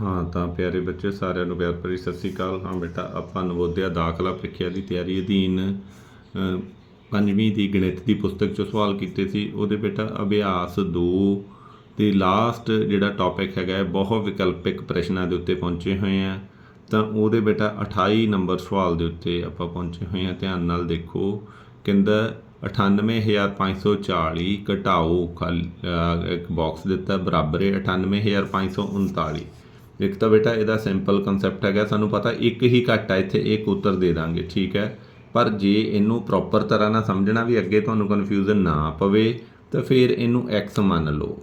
ਹਾਂ, ਤਾਂ ਪਿਆਰੇ ਬੱਚੇ, ਸਾਰਿਆਂ ਨੂੰ ਪਿਆਰ ਭਰੀ ਸਤਿ ਸ੍ਰੀ ਅਕਾਲ। ਹਾਂ ਬੇਟਾ, ਆਪਾਂ ਨਵੋਦਿਆ ਦਾਖਲਾ ਪ੍ਰੀਖਿਆ ਦੀ ਤਿਆਰੀ ਅਧੀਨ ਪੰਜਵੀਂ ਦੀ ਗਣਿਤ ਦੀ ਪੁਸਤਕ ਚੋਂ ਸਵਾਲ ਕੀਤੇ ਸੀ। ਉਹਦੇ ਬੇਟਾ, ਅਭਿਆਸ 2 ਤੇ ਲਾਸਟ ਜਿਹੜਾ ਟੌਪਿਕ ਹੈਗਾ ਬਹੁ ਵਿਕਲਪਿਕ ਪ੍ਰਸ਼ਨਾਂ ਦੇ ਉੱਤੇ ਪਹੁੰਚੇ ਹੋਏ ਆ। ਤਾਂ ਉਹਦੇ ਬੇਟਾ 28 ਨੰਬਰ ਸਵਾਲ ਦੇ ਉੱਤੇ ਆਪਾਂ ਪਹੁੰਚੇ ਹੋਏ ਆ। ਧਿਆਨ ਨਾਲ ਦੇਖੋ, ਕਹਿੰਦਾ 98540 ਘਟਾਓ, ਖਾਲੀ ਇੱਕ ਬਾਕਸ ਦਿੱਤਾ, ਬਰਾਬਰ ਹੈ 98539 ਇੱਕ ਤਾਂ ਬੇਟਾ ਇਹਦਾ ਸਿੰਪਲ ਕਨਸੈਪਟ ਹੈਗਾ, ਸਾਨੂੰ ਪਤਾ ਇੱਕ ਹੀ ਘੱਟ ਹੈ ਇੱਥੇ ਇੱਕ ਉੱਤਰ ਦੇ ਦਾਂਗੇ, ਠੀਕ ਹੈ? ਪਰ ਜੇ ਇਹਨੂੰ ਪ੍ਰੋਪਰ ਤਰ੍ਹਾਂ ਨਾਲ ਸਮਝਣਾ ਵੀ ਅੱਗੇ ਤੁਹਾਨੂੰ ਕਨਫਿਊਜ਼ਨ ਨਾ ਪਵੇ, ਤਾਂ ਫਿਰ ਇਹਨੂੰ x ਮੰਨ ਲਓ।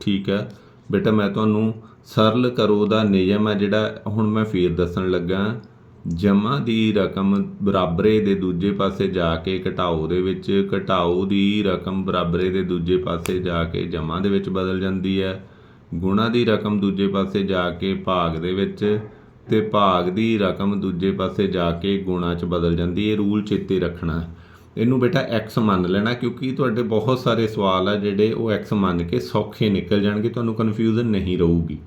ਠੀਕ ਹੈ? ਬੇਟਾ, ਮੈਂ ਤੁਹਾਨੂੰ ਸਰਲ ਕਰੋ ਦਾ ਨਿਯਮ ਹੈ ਜਿਹੜਾ ਹੁਣ ਮੈਂ ਫੇਰ ਦੱਸਣ ਲੱਗਾ। ਜਮਾ ਦੀ ਰਕਮ ਬਰਾਬਰੇ ਦੇ ਦੂਜੇ ਪਾਸੇ ਜਾ ਕੇ ਘਟਾਓ ਦੇ ਵਿੱਚ, ਘਟਾਓ ਦੀ ਰਕਮ ਬਰਾਬਰੇ ਦੇ ਦੂਜੇ ਪਾਸੇ ਜਾ ਕੇ ਜਮਾ ਦੇ ਵਿੱਚ ਬਦਲ ਜਾਂਦੀ ਹੈ। ਗੁਣਾ ਦੀ ਰਕਮ ਦੂਜੇ ਪਾਸੇ ਜਾ ਕੇ ਭਾਗ ਦੇ ਵਿੱਚ ਤੇ ਭਾਗ ਦੀ ਰਕਮ ਦੂਜੇ ਪਾਸੇ ਜਾ ਕੇ ਗੁਣਾ 'ਚ ਬਦਲ ਜਾਂਦੀ ਹੈ, ਇਹ ਰੂਲ ਚੇਤੇ ਰੱਖਣਾ ਇਹਨੂੰ ਬੇਟਾ x ਮੰਨ ਲੈਣਾ, ਕਿਉਂਕਿ ਤੁਹਾਡੇ ਬਹੁਤ ਸਾਰੇ ਸਵਾਲ ਆ ਜਿਹੜੇ ਉਹ x ਮੰਨ ਕੇ ਸੌਖੇ ਨਿਕਲ ਜਾਣਗੇ, ਤੁਹਾਨੂੰ ਕਨਫਿਊਜ਼ਨ ਨਹੀਂ ਰਹੂਗੀ।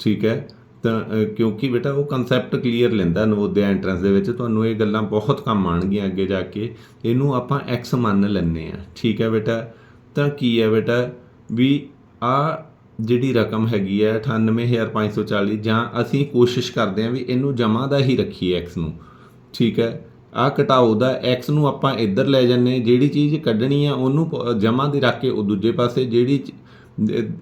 ਠੀਕ ਹੈ? ਤਾਂ ਕਿਉਂਕਿ ਬੇਟਾ ਉਹ ਕਨਸੈਪਟ ਕਲੀਅਰ ਲੈਂਦਾ ਨਵੋਦਿਆ ਐਂਟਰੈਂਸ ਦੇ ਵਿੱਚ, ਤੁਹਾਨੂੰ ਇਹ ਗੱਲਾਂ ਬਹੁਤ ਕੰਮ ਆਣਗੀਆਂ ਅੱਗੇ ਜਾ ਕੇ। ਇਹਨੂੰ ਆਪਾਂ x ਮੰਨ ਲੈਂਦੇ ਆ ਠੀਕ ਹੈ ਬੇਟਾ? ਤਾਂ ਕੀ ਹੈ ਬੇਟਾ? ਵੀ ਆ ਜਿਹੜੀ ਰਕਮ ਹੈਗੀ ਹੈ 98540 ਜਾਂ ਅਸੀਂ ਕੋਸ਼ਿਸ਼ ਕਰਦੇ ਹਾਂ ਵੀ ਇਹਨੂੰ ਜਮਾ ਦਾ ਹੀ ਰੱਖੀਏ x ਨੂੰ, ਠੀਕ ਹੈ? ਆ ਘਟਾਓ ਦਾ x ਨੂੰ ਆਪਾਂ ਇੱਧਰ ਲੈ ਜੰਨੇ ਜਿਹੜੀ ਚੀਜ਼ ਕੱਢਣੀ ਆ ਉਹਨੂੰ ਜਮਾ ਦੇ ਰੱਖ ਕੇ ਉਹ ਦੂਜੇ ਪਾਸੇ, ਜਿਹੜੀ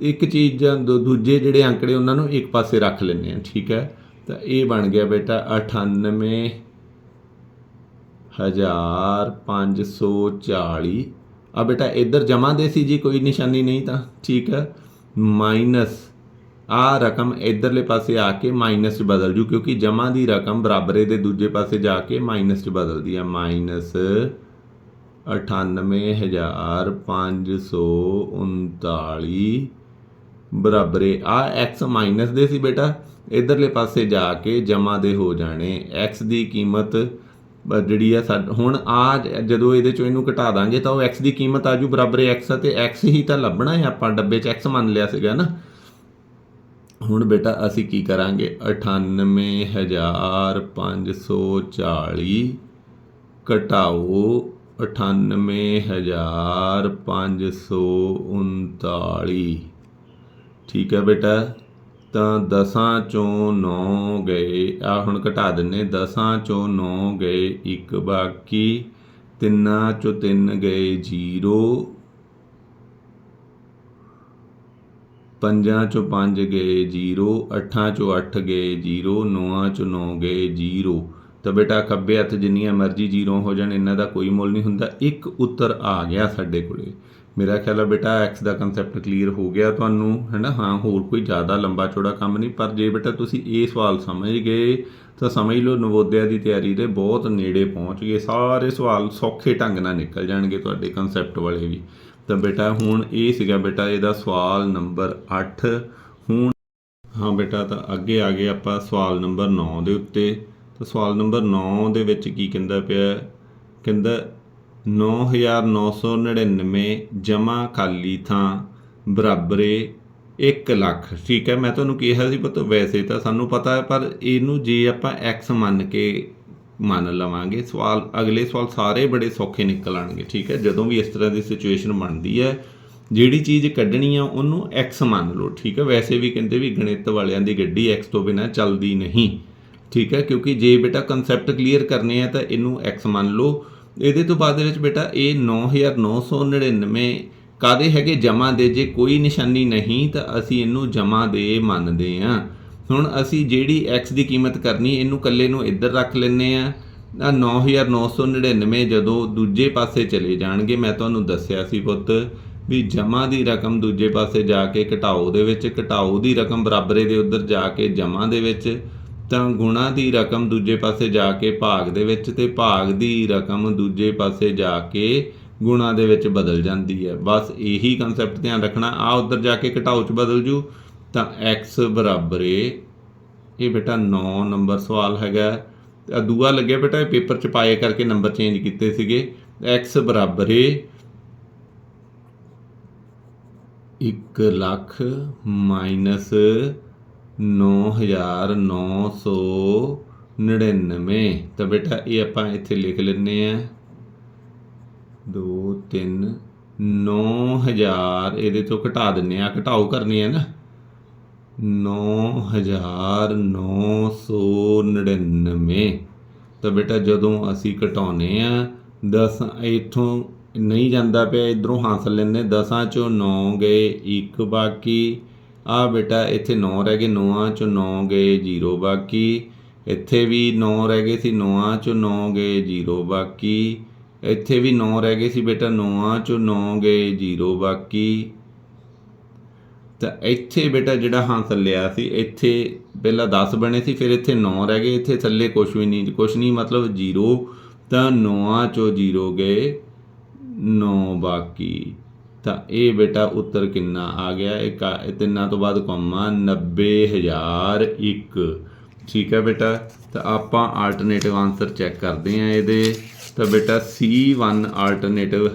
ਇੱਕ ਚੀਜ਼ ਜਾਂ ਦੂ- ਦੂਜੇ ਜਿਹੜੇ ਅੰਕੜੇ ਉਹਨਾਂ ਨੂੰ ਇੱਕ ਪਾਸੇ ਰੱਖ ਲੈਂਦੇ ਆ ਠੀਕ ਹੈ? ਤਾਂ ਇਹ ਬਣ ਗਿਆ ਬੇਟਾ 98 1540 ਆ ਬੇਟਾ ਇੱਧਰ ਜਮਾ ਦੇ ਸੀ ਜੀ, ਕੋਈ ਨਿਸ਼ਾਨੀ ਨਹੀਂ ਤਾਂ, ਠੀਕ ਹੈ? ਮਾਈਨਸ ਆ ਰਕਮ ਇਧਰਲੇ ਪਾਸੇ ਆ ਕੇ ਮਾਈਨਸ ਚ ਬਦਲ ਜੂ, ਕਿਉਂਕਿ ਜਮਾ ਦੀ ਰਕਮ ਬਰਾਬਰੇ ਦੇ ਦੂਜੇ ਪਾਸੇ ਜਾ ਕੇ ਮਾਈਨਸ ਚ ਬਦਲਦੀ ਆ। ਮਾਈਨਸ 98539 ਬਰਾਬਰੇ ਆ x ਮਾਈਨਸ ਦੇ ਸੀ ਬੇਟਾ। ਇਧਰਲੇ ਪਾਸੇ ਜਾ ਕੇ ਜਮਾ ਦੇ ਹੋ ਜਾਣੇ। x ਦੀ ਕੀਮਤ ਜਿਹੜੀ ਆ ਸਾਡ- ਹੁਣ ਆ ਜਦੋਂ ਇਹਦੇ ਚੋਂ ਇਹਨੂੰ ਘਟਾ ਦਾਂਗੇ ਤਾਂ ਉਹ x ਦੀ ਕੀਮਤ ਆਜੂ ਬਰਾਬਰੇ x ਅਤੇ x ਹੀ ਤਾਂ ਲੱਭਣਾ ਹੈ ਆਪਾਂ ਡੱਬੇ 'ਚ x ਮੰਨ ਲਿਆ ਸੀਗਾ ਨਾ। ਹੁਣ ਬੇਟਾ ਅਸੀਂ ਕੀ ਕਰਾਂਗੇ? 98540 ਘਟਾਓ 98539 ਠੀਕ ਹੈ ਬੇਟਾ? ਤਾਂ 10 ਚੋਂ 9 ਗਏ। ਆ ਹੁਣ ਘਟਾ ਦਿੰਨੇ 10 ਚੋਂ ਨੌ ਗਏ, ਇੱਕ ਬਾਕੀ ਤਿੰਨਾਂ ਚੋਂ ਤਿੰਨ ਗਏ 0 ਪੰਜਾਂ ਚੋਂ 5 ਗਏ 0 ਅੱਠਾਂ ਚੋਂ 8 ਗਏ 0 ਨੌਆਂ ਚੋਂ 9 ਗਏ 0 ਤਾਂ ਬੇਟਾ ਖੱਬੇ ਹੱਥ ਜਿੰਨੀਆਂ ਮਰਜ਼ੀ ਜੀਰੋ ਹੋ ਜਾਣ, ਇਹਨਾਂ ਦਾ ਕੋਈ ਮੁੱਲ ਨਹੀਂ ਹੁੰਦਾ। ਇੱਕ ਉੱਤਰ ਆ ਗਿਆ ਸਾਡੇ ਕੋਲੇ। ਮੇਰਾ ਖਿਆਲ ਹੈ ਬੇਟਾ ਐਕਸ ਦਾ ਕਨਸੈਪਟ ਕਲੀਅਰ ਹੋ ਗਿਆ ਤੁਹਾਨੂੰ, ਹੈਨਾ? ਹਾਂ, ਹੋਰ ਕੋਈ ਜ਼ਿਆਦਾ ਲੰਬਾ ਚੌੜਾ ਕੰਮ ਨਹੀਂ, ਪਰ ਜੇ ਬੇਟਾ ਤੁਸੀਂ ਇਹ ਸਵਾਲ ਸਮਝ ਗਏ, ਤਾਂ ਸਮਝ ਲਓ ਨਵੋਦਿਆ ਦੀ ਤਿਆਰੀ ਦੇ ਬਹੁਤ ਨੇੜੇ ਪਹੁੰਚ ਗਏ। ਸਾਰੇ ਸਵਾਲ ਸੌਖੇ ਢੰਗ ਨਾਲ ਨਿਕਲ ਜਾਣਗੇ ਤੁਹਾਡੇ ਕਨਸੈਪਟ ਵਾਲੇ ਵੀ। ਤਾਂ ਬੇਟਾ ਹੁਣ ਇਹ ਸੀਗਾ ਬੇਟਾ ਇਹਦਾ ਸਵਾਲ ਨੰਬਰ 8 ਹੁਣ ਹਾਂ ਬੇਟਾ, ਤਾਂ ਅੱਗੇ ਆ ਗਏ ਆਪਾਂ ਸਵਾਲ ਨੰਬਰ 9 ਦੇ ਉੱਤੇ। ਤਾਂ ਸਵਾਲ ਨੰਬਰ 9 ਦੇ ਵਿੱਚ ਕੀ ਕਹਿੰਦਾ ਪਿਆ? ਕਹਿੰਦਾ 9999 ਜਮਾ ਖਾਲੀ ਥਾਂ। ਬਰਾਬਰੇ 1 ਲੱਖ। ਠੀਕ ਹੈ, ਮੈਂ ਤੁਹਾਨੂੰ ਕਿਹਾ ਸੀ ਪਤਾ, ਵੈਸੇ ਤਾਂ ਸਾਨੂੰ ਪਤਾ ਹੈ, ਪਰ ਇਹਨੂੰ ਜੇ ਆਪਾਂ x ਮੰਨ ਕੇ ਮੰਨ ਲਵਾਂਗੇ, ਸਵਾਲ, ਅਗਲੇ ਸਵਾਲ ਸਾਰੇ ਬੜੇ ਸੌਖੇ ਨਿਕਲ ਆਣਗੇ ਠੀਕ ਹੈ? ਜਦੋਂ ਵੀ ਇਸ ਤਰ੍ਹਾਂ ਦੀ ਸਿਚੁਏਸ਼ਨ ਬਣਦੀ ਹੈ, ਜਿਹੜੀ ਚੀਜ਼ ਕੱਢਣੀ ਆ, ਉਹਨੂੰ x ਮੰਨ ਲਓ, ਠੀਕ ਹੈ? ਵੈਸੇ ਵੀ ਕਹਿੰਦੇ ਵੀ ਗਣਿਤ ਵਾਲਿਆਂ ਦੀ ਗੱਡੀ x ਤੋਂ ਬਿਨਾ ਚੱਲਦੀ ਨਹੀਂ, ਠੀਕ ਹੈ? ਕਿਉਂਕਿ ਜੇ ਬੇਟਾ ਕਨਸੈਪਟ ਕਲੀਅਰ ਕਰਨੇ ਆ, ਤਾਂ ਇਹਨੂੰ x ਮੰਨ ਲਓ। ਇਹਦੇ ਤੋਂ ਬਾਅਦ ਦੇ ਵਿੱਚ ਬੇਟਾ, ਇਹ 9999 ਕਾਦੇ ਹੈਗੇ? ਜਮਾ ਦੇ। ਜੇ ਕੋਈ ਨਿਸ਼ਾਨੀ ਨਹੀਂ, ਤਾਂ ਅਸੀਂ ਇਹਨੂੰ ਜਮਾ ਦੇ ਮੰਨਦੇ ਆ ਹੁਣ ਅਸੀਂ ਜਿਹੜੀ x ਦੀ ਕੀਮਤ ਕਰਨੀ, ਇਹਨੂੰ ਕੱਲੇ ਨੂੰ ਇੱਧਰ ਰੱਖ ਲੈਨੇ ਆ ਆ 9999 ਜਦੋਂ ਦੂਜੇ ਪਾਸੇ ਚਲੇ ਜਾਣਗੇ, ਮੈਂ ਤੁਹਾਨੂੰ ਦੱਸਿਆ ਸੀ ਪੁੱਤ ਵੀ ਜਮਾ ਦੀ ਰਕਮ ਦੂਜੇ ਪਾਸੇ ਜਾ ਕੇ ਘਟਾਓ ਦੇ ਵਿੱਚ, ਘਟਾਓ ਦੀ ਰਕਮ ਬਰਾਬਰੇ ਦੇ ਉੱਧਰ ਜਾ ਕੇ ਜਮਾ ਦੇ ਵਿੱਚ ਤਾਂ ਗੁਣਾ ਦੀ ਰਕਮ ਦੂਜੇ ਪਾਸੇ ਜਾ ਕੇ ਭਾਗ ਦੇ ਵਿੱਚ ਤੇ ਭਾਗ ਦੀ ਰਕਮ ਦੂਜੇ ਪਾਸੇ ਜਾ ਕੇ ਗੁਣਾ ਦੇ ਵਿੱਚ ਬਦਲ ਜਾਂਦੀ ਹੈ। ਬਸ ਇਹੀ ਕਨਸੈਪਟ ਧਿਆਨ ਰੱਖਣਾ। ਆ ਉੱਧਰ ਜਾ ਕੇ ਘਟਾਓ ਚ ਬਦਲ ਜੂ। ਤਾਂ x ਬਰਾਬਰ ਇਹ ਬੇਟਾ 9 ਨੰਬਰ ਸਵਾਲ ਹੈਗਾ। ਆ ਦੂਆ ਲੱਗਿਆ ਬੇਟਾ, ਇਹ ਪੇਪਰ ਚ ਪਾਏ ਕਰਕੇ ਨੰਬਰ ਚੇਂਜ ਕੀਤੇ ਸੀਗੇ। x ਬਰਾਬਰ ਏ। 1 ਲੱਖ ਮਾਈਨਸ 9999 ਤਾਂ ਬੇਟਾ, ਇਹ ਆਪਾਂ ਇੱਥੇ ਲਿਖ ਲੈਂਦੇ ਆ 2 3 9000 ਇਹਦੇ ਤੋਂ ਘਟਾ ਦਿੰਨੇ ਆ ਘਟਾਓ ਕਰਨੀ ਹੈ ਨਾ। 9999 ਤਾਂ ਬੇਟਾ, ਜਦੋਂ ਅਸੀਂ ਘਟਾਉਨੇ ਆ 10 ਇਥੋਂ ਨਹੀਂ ਜਾਂਦਾ ਪਿਆ। ਇਧਰੋਂ ਹਾਸਲ ਲੈਂਦੇ 10 ਚੋਂ 9 ਗਏ। 1 ਬਾਕੀ ਆ ਬੇਟਾ, ਇੱਥੇ 9 ਰਹਿ ਗਏ 9 ਚੋਂ 9 ਗਏ 0 ਬਾਕੀ। ਇੱਥੇ ਵੀ 9 ਰਹਿ ਗਏ ਸੀ 9 ਚੋਂ 9 ਗਏ 0 ਬਾਕੀ। ਇੱਥੇ ਵੀ 9 ਰਹਿ ਗਏ ਸੀ ਬੇਟਾ 9 ਚੋਂ 9 ਗਏ 0 ਬਾਕੀ। ਤਾਂ ਇੱਥੇ ਬੇਟਾ ਜਿਹੜਾ ਹਾਸਲ ਲਿਆ ਸੀ, ਇੱਥੇ ਪਹਿਲਾਂ 10 ਬਣੇ ਸੀ, ਫਿਰ ਇੱਥੇ 9 ਰਹਿ ਗਏ, ਇੱਥੇ ਥੱਲੇ ਕੁਝ ਵੀ ਨਹੀਂ ਕੁਝ ਨਹੀਂ ਮਤਲਬ 0 ਤਾਂ 9 ਚੋਂ 0 ਗਏ 9 ਬਾਕੀ। ਤਾਂ ਇਹ ਬੇਟਾ ਉੱਤਰ ਕਿੰਨਾ ਆ ਗਿਆ? ਇਹ ਤਿੰਨਾਂ ਤੋਂ ਬਾਅਦ ਕੌਮਾ 90001 ਠੀਕ ਹੈ ਬੇਟਾ? ਤਾਂ ਆਪਾਂ ਆਲਟਰਨੇਟਿਵ ਆਨਸਰ ਚੈੱਕ ਕਰਦੇ ਹਾਂ ਇਹਦੇ। ਤਾਂ ਬੇਟਾ C1 ਆਲਟਰਨੇਟਿਵ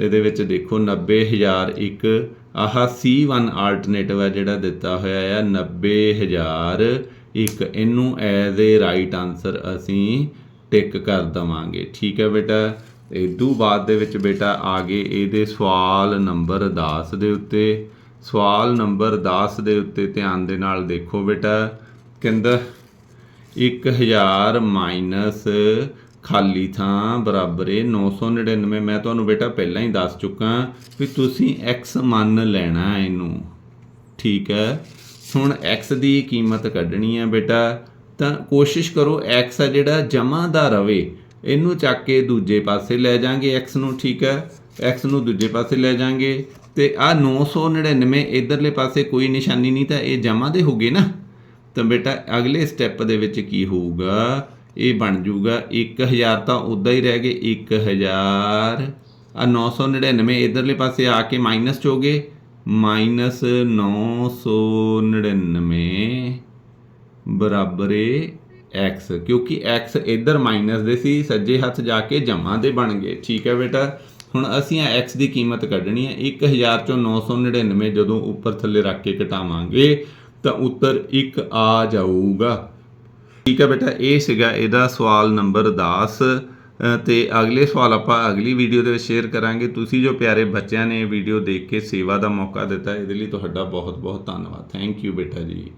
ਇਹਦੇ ਵਿੱਚ ਦੇਖੋ 90001 ਆਹ C1 ਆਲਟਰਨੇਟਿਵ ਹੈ ਜਿਹੜਾ ਦਿੱਤਾ ਹੋਇਆ ਹੈ 90001 ਇਹਨੂੰ ਐਜ਼ ਅ ਰਾਈਟ ਆਨਸਰ ਅਸੀਂ ਟਿਕ ਕਰ ਦਵਾਂਗੇ। ਠੀਕ ਹੈ ਬੇਟਾ? ਇਦੋਂ ਬਾਅਦ ਦੇ ਵਿੱਚ ਬੇਟਾ, ਆ ਗਏ ਇਹਦੇ ਸਵਾਲ ਨੰਬਰ 10 ਦੇ ਉੱਤੇ। ਸਵਾਲ ਨੰਬਰ 10 ਦੇ ਉੱਤੇ ਧਿਆਨ ਦੇ ਨਾਲ ਦੇਖੋ ਬੇਟਾ। ਕਹਿੰਦਾ 1000 ਮਾਈਨਸ ਖਾਲੀ ਥਾਂ ਬਰਾਬਰ ਹੈ 999 ਮੈਂ ਤੁਹਾਨੂੰ ਬੇਟਾ ਪਹਿਲਾਂ ਹੀ ਦੱਸ ਚੁੱਕਾ ਵੀ ਤੁਸੀਂ x ਮੰਨ ਲੈਣਾ ਇਹਨੂੰ। ਠੀਕ ਹੈ? ਹੁਣ x ਦੀ ਕੀਮਤ ਕੱਢਣੀ ਹੈ ਬੇਟਾ। ਤਾਂ ਕੋਸ਼ਿਸ਼ ਕਰੋ x ਆ ਜਿਹੜਾ ਜਮਾ ਦਾ ਰਵੇ। ਇਹਨੂੰ ਚੱਕ ਕੇ ਦੂਜੇ ਪਾਸੇ ਲੈ ਜਾਾਂਗੇ, x ਨੂੰ, ਠੀਕ ਹੈ? X ਨੂੰ ਦੂਜੇ ਪਾਸੇ ਲੈ ਜਾਾਂਗੇ ਤੇ ਆ 999 ਇਧਰਲੇ ਪਾਸੇ ਕੋਈ ਨਿਸ਼ਾਨੀ ਨਹੀਂ ਤਾਂ ਇਹ ਜਮਾ ਦੇ ਹੋਗੇ ਨਾ? ਤਾਂ ਬੇਟਾ ਅਗਲੇ ਸਟੈਪ ਦੇ ਵਿੱਚ ਕੀ ਹੋਊਗਾ? ਇਹ ਬਣ ਜਾਊਗਾ 1000 ਤਾਂ ਉਦਾਂ ਹੀ ਰਹਿ ਗਏ 1000 ਆ 999 ਇਧਰਲੇ ਪਾਸੇ ਆ ਕੇ ਮਾਈਨਸ ਚ ਹੋ ਗਏ। ਮਾਈਨਸ 999 ਬਰਾਬਰ ਏ। X ਕਿਉਂਕਿ x ਇਧਰ ਮਾਈਨਸ ਦੇ ਸੀ ਸੱਜੇ ਹੱਥ ਜਾ ਕੇ ਜਮਾ ਦੇ ਬਣ ਗਏ। ਠੀਕ ਹੈ ਬੇਟਾ? ਹੁਣ ਅਸੀਂ ਆ x ਦੀ ਕੀਮਤ ਕੱਢਣੀ ਹੈ। 1000 ਚੋਂ 999 ਜਦੋਂ ਉੱਪਰ ਥੱਲੇ ਰੱਖ ਕੇ ਘਟਾਵਾਂਗੇ ਤਾਂ ਉੱਤਰ 1 ਆ ਜਾਊਗਾ। ਠੀਕ ਹੈ ਬੇਟਾ ਇਹ ਸੀਗਾ ਇਹਦਾ ਸਵਾਲ ਨੰਬਰ 10 ਅ, ਤੇ ਅਗਲੇ ਸਵਾਲ ਆਪਾਂ ਅਗਲੀ ਵੀਡੀਓ ਦੇ ਵਿੱਚ ਸ਼ੇਅਰ ਕਰਾਂਗੇ। ਤੁਸੀਂ ਜੋ ਪਿਆਰੇ ਬੱਚਿਆਂ ਨੇ ਵੀਡੀਓ ਦੇਖ ਕੇ ਸੇਵਾ ਦਾ ਮੌਕਾ ਦਿੱਤਾ ਇਹਦੇ ਲਈ ਤੁਹਾਡਾ ਬਹੁਤ ਬਹੁਤ ਧੰਨਵਾਦ। ਥੈਂਕ ਯੂ ਬੇਟਾ ਜੀ।